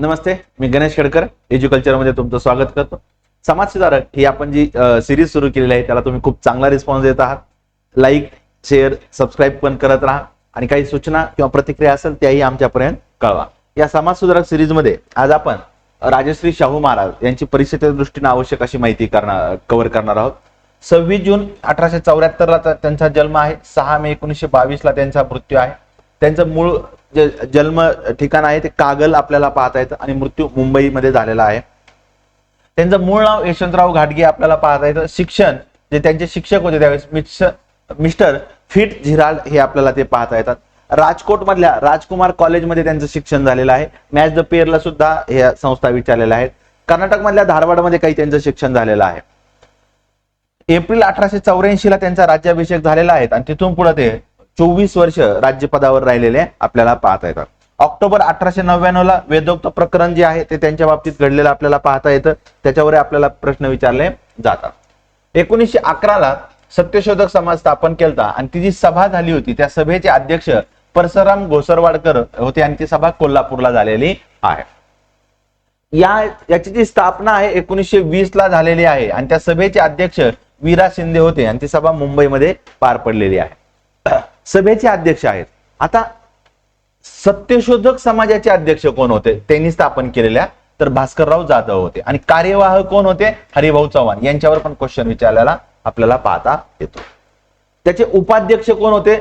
नमस्ते मी गणेश खेडकर एज्युकल्चरमध्ये तुमचं स्वागत करतो. समाजसुधारक ही आपण जी सिरीज सुरू केलेली आहे त्याला तुम्ही खूप चांगला रिस्पॉन्स देत आहात. लाईक शेअर सबस्क्राईब पण करत राहा. आणि काही सूचना किंवा प्रतिक्रिया असेल त्याही आमच्यापर्यंत कळवा. या समाजसुधारक सिरीजमध्ये आज आपण राजश्री शाहू महाराज यांची परिस्थितीच्या दृष्टीने आवश्यक अशी माहिती करणार कव्हर करणार आहोत. सव्वीस जून अठराशे चौऱ्याहत्तरला त्यांचा जन्म आहे. सहा मे एकोणीसशे बावीसला त्यांचा मृत्यू आहे. त्यांचं मूळ जे जन्म ठिकाण आहे ते कागल आपल्याला पाहता येतं आणि मृत्यू मुंबईमध्ये झालेला आहे. त्यांचं मूळ नाव यशवंतराव घाटगे आपल्याला पाहता येतं. शिक्षण जे त्यांचे शिक्षक होते त्यावेळेस मिस्टर मिस्टर फिट झिराल हे आपल्याला ते पाहता येतात. राजकोट मधल्या राजकुमार कॉलेजमध्ये त्यांचं शिक्षण झालेलं आहे. मॅच द पेअरला सुद्धा हे संस्था विचारलेल्या आहेत. कर्नाटक मधल्या धारवाडमध्ये काही त्यांचं शिक्षण झालेलं आहे. एप्रिल अठराशे चौऱ्याऐंशी ला त्यांचा राज्याभिषेक झालेला आहे आणि तिथून पुढे ते चोवीस वर्ष राज्यपदावर राहिलेले आपल्याला पाहता येतात. ऑक्टोबर अठराशे नव्याण्णव ला वेदोक्त प्रकरण जे आहे ते त्यांच्या बाबतीत घडलेलं आपल्याला पाहता येतं. त्याच्यावर आपल्याला प्रश्न विचारले जातात. एकोणीसशे अकराला सत्यशोधक समाज स्थापन केलता आणि ती जी सभा झाली होती त्या सभेचे अध्यक्ष परसराम घोसरवाडकर होते आणि ती सभा कोल्हापूरला झालेली आहे. या याची जी स्थापना आहे एकोणीसशे वीस ला झालेली आहे आणि त्या सभेचे अध्यक्ष वीरा शिंदे होते आणि ती सभा मुंबईमध्ये पार पडलेली आहे. सभेचे अध्यक्ष आहेत. आता सत्यशोधक समाजाचे अध्यक्ष कोण होते? त्यांनी स्थापन केलेल्या तर भास्करराव जाधव होते. आणि कार्यवाह कोण होते? हरिभाऊ चव्हाण. यांच्यावर पण क्वेश्चन विचारलेला आपल्याला पाहता येतो. त्याचे उपाध्यक्ष कोण होते?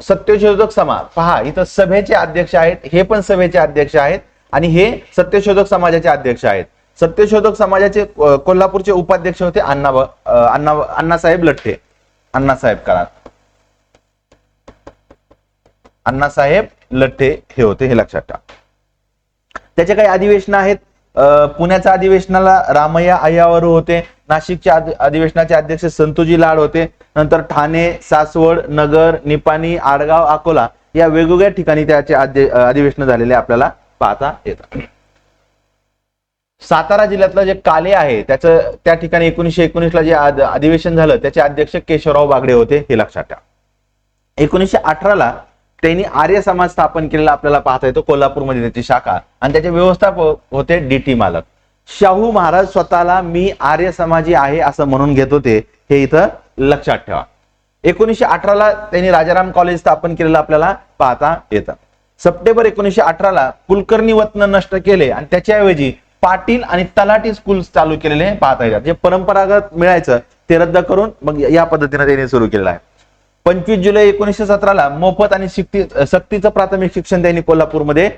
सत्यशोधक समाज. पहा इथं सभेचे अध्यक्ष आहेत. हे पण सभेचे अध्यक्ष आहेत. आणि हे सत्यशोधक समाजाचे अध्यक्ष आहेत. सत्यशोधक समाजाचे कोल्हापूरचे उपाध्यक्ष होते अण्णा अण्णा अण्णासाहेब लठ्ठे. अण्णासाहेब करार. अण्णासाहेब लठ्ठे हे होते हे लक्षात ठेवा. त्याचे काही अधिवेशन आहेत. पुण्याच्या अधिवेशनाला रामय्या अय्यावरू होते नाशिकच्या अधिवेशनाचे अध्यक्ष संतोजी लाड होते नंतर ठाणे सासवड नगर निपाणी आडगाव अकोला या वेगवेगळ्या ठिकाणी त्याचे अधिवेशन झालेले आपल्याला पाहता येतात. सातारा जिल्ह्यातलं जे काले आहे त्याचं त्या ठिकाणी एकोणीसशे एकोणीसला जे अधिवेशन झालं त्याचे अध्यक्ष केशवराव बागडे होते हे लक्षात ठेवा. एकोणीसशे अठराला त्यांनी आर्य समाज स्थापन केलेला आपल्याला पाहता येतो कोल्हापूरमध्ये त्याची शाखा. आणि त्याचे व्यवस्थापक होते डी टी मालक. शाहू महाराज स्वतःला मी आर्य समाजी आहे असं म्हणून घेत होते हे इथं लक्षात ठेवा. एकोणीसशे अठराला त्यांनी राजाराम कॉलेज स्थापन केलेलं आपल्याला पाहता येतं. सप्टेंबर एकोणीसशे अठराला कुलकर्णी वतन नष्ट केले आणि त्याच्याऐवजी पाटील आणि तलाटी स्कूल चालू केलेले पाहता येतात. जे परंपरागत मिळायचं ते रद्द करून मग या पद्धतीने त्यांनी सुरू केलेलं आहे. पंचवीस जुलै एकोणीसशे सतराला मोफत आणि शिक्ती सक्तीचं प्राथमिक शिक्षण त्यांनी कोल्हापूरमध्ये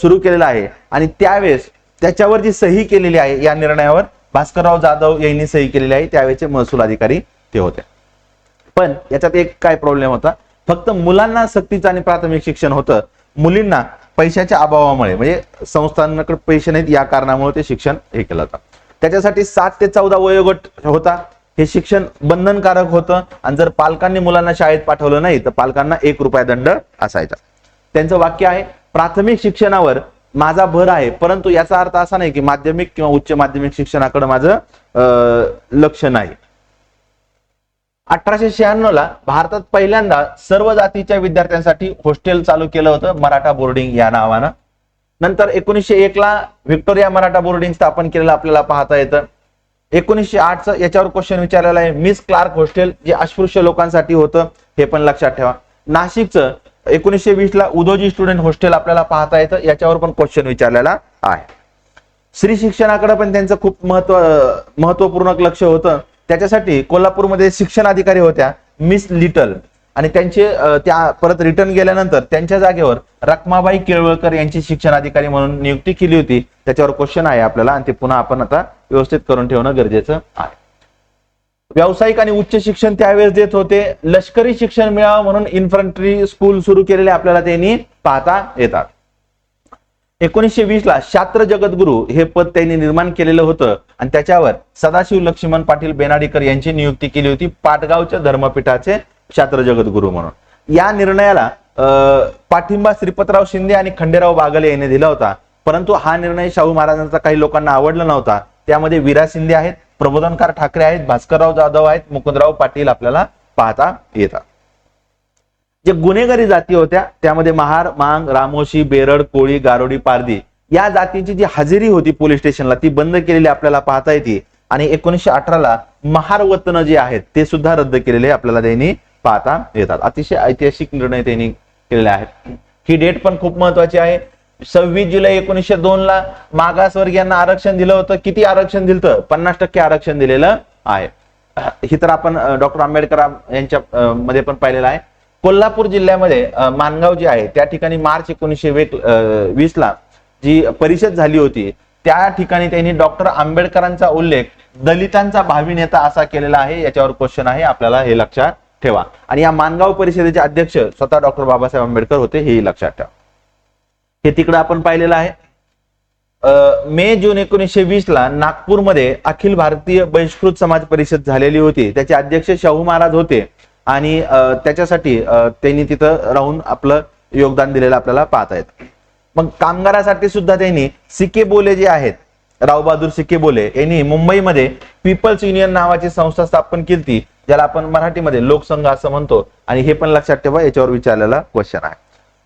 सुरू केलेलं आहे. आणि त्यावेळेस त्याच्यावर जी सही केलेली आहे या निर्णयावर भास्करराव जाधव यांनी सही केलेली आहे. त्यावेळेचे महसूल अधिकारी ते होते. पण याच्यात एक काय प्रॉब्लेम होता? फक्त मुलांना सक्तीचं आणि प्राथमिक शिक्षण होतं. मुलींना पैशाच्या अभावामुळे म्हणजे संस्थांकडे पैसे नाहीत या कारणामुळे ते शिक्षण हे केलं होतं. त्याच्यासाठी सात ते चौदा वयोगट होता. हे शिक्षण बंधनकारक होतं. आणि जर पालकांनी मुलांना शाळेत पाठवलं नाही तर पालकांना एक रुपया दंड असायचा. त्यांचं वाक्य आहे प्राथमिक शिक्षणावर माझा भर आहे परंतु याचा अर्थ असा नाही की माध्यमिक किंवा उच्च माध्यमिक शिक्षणाकडे माझं लक्ष नाही. अठराशे शहाण्णव ला भारतात पहिल्यांदा सर्व जातीच्या विद्यार्थ्यांसाठी हॉस्टेल चालू केलं होतं मराठा बोर्डिंग या नावानं. नंतर एकोणीसशे एक ला व्हिक्टोरिया मराठा बोर्डिंग स्थापन केलेलं आपल्याला पाहता येतं. एकोणीसशे आठचं याच्यावर क्वेश्चन विचारलेला आहे. मिस क्लार्क हॉस्टेल जे अस्पृश्य लोकांसाठी होतं हे पण लक्षात ठेवा. नाशिकचं एकोणीसशे वीस ला उदोजी स्टुडंट हॉस्टेल आपल्याला पाहता येतं. याच्यावर पण क्वेश्चन विचारलेला आहे. स्त्री शिक्षणाकडे पण त्यांचं खूप महत्त्व महत्त्वपूर्ण लक्ष होतं. त्याच्यासाठी कोल्हापूरमध्ये शिक्षण अधिकारी होत्या मिस लिटल आणि त्यांचे त्या परत रिटर्न गेल्यानंतर त्यांच्या जागेवर रखमाबाई केळवळकर यांची शिक्षण अधिकारी म्हणून नियुक्ती केली होती. त्याच्यावर क्वेश्चन आहे आपल्याला. आणि ते पुन्हा आपण आता व्यवस्थित करून ठेवणं गरजेचं आहे. व्यावसायिक आणि उच्च शिक्षण त्यावेळेस देत होते. लष्करी शिक्षण मिळावं म्हणून इन्फंट्री स्कूल सुरू केलेले आपल्याला त्यांनी पाहता येतात. एकोणीसशे वीस ला शास्त्र जगद्गुरु हे पद त्यांनी निर्माण केलेलं होतं आणि त्याच्यावर सदाशिव लक्ष्मण पाटील बेनाडीकर यांची नियुक्ती केली होती पाटगावच्या धर्मपीठाचे शास्त्र जगद्गुरु म्हणून. या निर्णयाला पाठिंबा श्रीपतराव शिंदे आणि खंडेराव बागले यांनी दिला होता. परंतु हा निर्णय शाहू महाराजांचा काही लोकांना आवडला नव्हता. त्यामध्ये विरा शिंदे आहेत प्रबोधनकार ठाकरे आहेत भास्करराव जाधव आहेत मुकुंदराव पाटील आपल्याला पाहता येतात. जे गुन्हेगारी जाती होत्या त्यामध्ये महार मांग रामोशी बेरड कोळी गारोडी पारदी या जातीची जी हजेरी होती पोलीस स्टेशनला ती बंद केलेली आपल्याला पाहता येते. आणि एकोणीसशे अठराला महार वतन जे आहेत ते सुद्धा रद्द केलेले आपल्याला त्यांनी पाहता येतात. अतिशय ऐतिहासिक निर्णय त्यांनी केलेले आहेत. ही डेट पण खूप महत्वाची आहे. सव्वीस जुलै एकोणीसशे दोन ला मागासवर्गीयांना आरक्षण दिलं होतं. किती आरक्षण दिलं पन्नास टक्के आरक्षण दिलेलं आहे. ही तर आपण डॉक्टर आंबेडकर यांच्या मध्ये पण पाहिलेलं आहे. कोल्हापूर जिल्ह्यामध्ये मानगाव माणगाव जे आहे त्या ठिकाणी मार्च एकोणीसशे वीस ला जी परिषद झाली होती त्या ठिकाणी त्यांनी डॉक्टर आंबेडकरांचा उल्लेख दलितांचा भावी नेता असा केलेला आहे. याच्यावर क्वेश्चन आहे. आपल्याला हे लक्षात ठेवा. आणि या मानगाव परिषदेचे अध्यक्ष स्वतः डॉक्टर बाबासाहेब आंबेडकर होते हेही लक्षात ठेवा. हे तिकडं आपण पाहिलेलं आहे. मे जून एकोणीसशे वीस ला नागपूरमध्ये अखिल भारतीय बहिष्कृत समाज परिषद झालेली होती. त्याचे अध्यक्ष शाहू महाराज होते आणि त्याच्यासाठी त्यांनी तिथं राहून आपलं योगदान दिलेलं आपल्याला पाहता येत. मग कामगारासाठी सुद्धा त्यांनी सिके बोले जे आहेत रावबहादूर सिके बोले यांनी मुंबईमध्ये पीपल्स युनियन नावाची संस्था स्थापन केली ज्याला आपण मराठीमध्ये लोकसंघ असं म्हणतो. आणि हे पण लक्षात ठेवा याच्यावर विचारलेला क्वेश्चन आहे.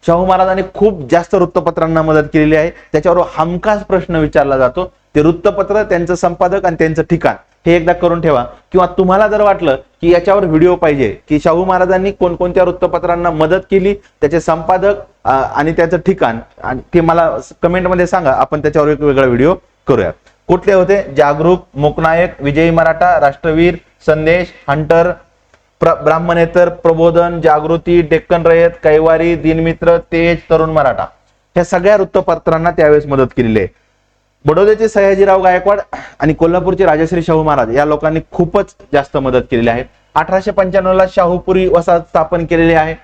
शाहू महाराजांनी खूप जास्त वृत्तपत्रांना मदत केलेली आहे. त्याच्यावर हमखास प्रश्न विचारला जातो. ते वृत्तपत्र त्यांचं संपादक आणि त्यांचं ठिकाण हे एकदा करून ठेवा. किंवा तुम्हाला जर वाटलं की याच्यावर व्हिडिओ पाहिजे की शाहू महाराजांनी कोणकोणत्या वृत्तपत्रांना मदत केली त्याचे संपादक आणि त्याचं ठिकाण आणि ते मला कमेंटमध्ये सांगा. आपण त्याच्यावर एक वेगळा व्हिडिओ करूया. कुठले होते? जागरूक मोकनायक विजयी मराठा राष्ट्रवीर संदेश हंटर प्र ब्राह्मणेतर प्रबोधन जागृती डेक्कन रयत कैवारी दिनमित्र तेज तरुण मराठा. ह्या सगळ्या वृत्तपत्रांना त्यावेळेस मदत केलेली आहे. बडोद्याचे सयाजीराव गायकवाड आणि कोल्हापूरचे राजश्री शाहू महाराज या लोकांनी खूपच जास्त मदत केलेली आहे. अठराशे पंच्याण्णव ला शाहूपुरी वसाहत स्थापन केलेली आहे.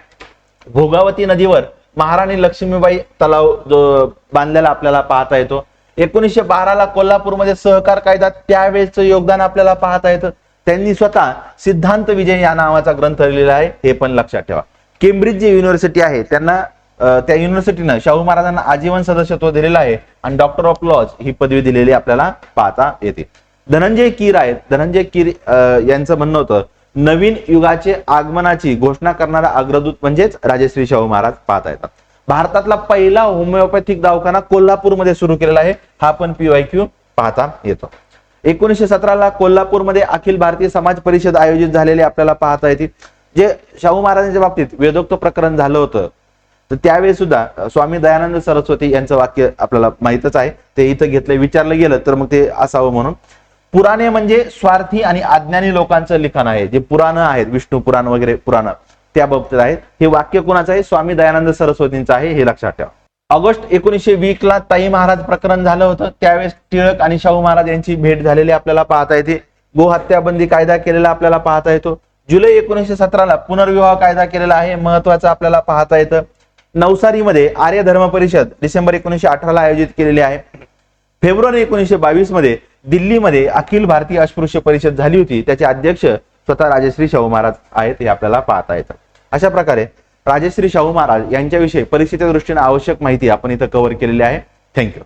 भोगावती नदीवर महाराणी लक्ष्मीबाई तलाव जो बांधलेला आपल्याला पाहता येतो. एकोणीसशे बाराला कोल्हापूरमध्ये सहकार कायदा त्यावेळेचं योगदान आपल्याला पाहता येतं. त्यांनी स्वतः सिद्धांत विजय या नावाचा ग्रंथ लिहिलेला आहे हे पण लक्षात ठेवा. केम्ब्रिज जी युनिव्हर्सिटी आहे त्यांना त्या युनिव्हर्सिटीनं शाहू महाराजांना आजीवन सदस्यत्व दिलेलं आहे आणि डॉक्टर ऑफ लॉज ही पदवी दिलेली आपल्याला पाहता येते. धनंजय कीर आहेत. धनंजय कीर यांचं म्हणणं होतं नवीन युगाचे आगमनाची घोषणा करणारा अग्रदूत म्हणजेच राजश्री शाहू महाराज पाहता येतात. भारतातला पहिला होमिओपॅथिक दवाखाना कोल्हापूरमध्ये सुरू केलेला आहे हा पण पीवाय क्यू पाहता येतो. एकोणीसशे सतराला कोल्हापूरमध्ये अखिल भारतीय समाज परिषद आयोजित झालेली आपल्याला पाहता येते जे शाहू महाराजांच्या बाबतीत वेदोक्त प्रकरण झालं होतं. तर त्यावेळी सुद्धा स्वामी दयानंद सरस्वती यांचं वाक्य आपल्याला माहितच आहे. ते इथं घेतलं विचारलं गेलं तर मग ते असावं म्हणून. पुराणे म्हणजे स्वार्थी आणि अज्ञानी लोकांचं लिखाण आहे. जे पुराण आहेत विष्णू पुराण वगैरे पुराण त्या बाबतीत आहेत. हे वाक्य कोणाचं आहे? स्वामी दयानंद सरस्वतींचं आहे हे लक्षात ठेवा. ऑगस्ट एकोणीसशे वीस ला ताई महाराज प्रकरण झालं होतं. त्यावेळेस टिळक आणि शाहू महाराज यांची भेट झालेली आपल्याला पाहता येते. गोहत्याबंदी कायदा केलेला आपल्याला पाहता येतो. जुलै एकोणीसशे सतराला पुनर्विवाह कायदा केलेला आहे महत्वाचं आपल्याला पाहता येतं. नवसारीमध्ये आर्य धर्म परिषद डिसेंबर एकोणीसशे अठराला आयोजित केलेली आहे. फेब्रुवारी एकोणीसशे बावीसमध्ये दिल्लीमध्ये अखिल भारतीय अस्पृश्य परिषद झाली होती. त्याचे अध्यक्ष स्वतः राजश्री शाहू महाराज आहेत हे आपल्याला पाहता येतं. अशा प्रकारे राजश्री शाहू महाराज यांच्याविषयी परीक्षेच्या दृष्टीने आवश्यक माहिती आपण इथं कव्हर केलेली आहे. थँक्यू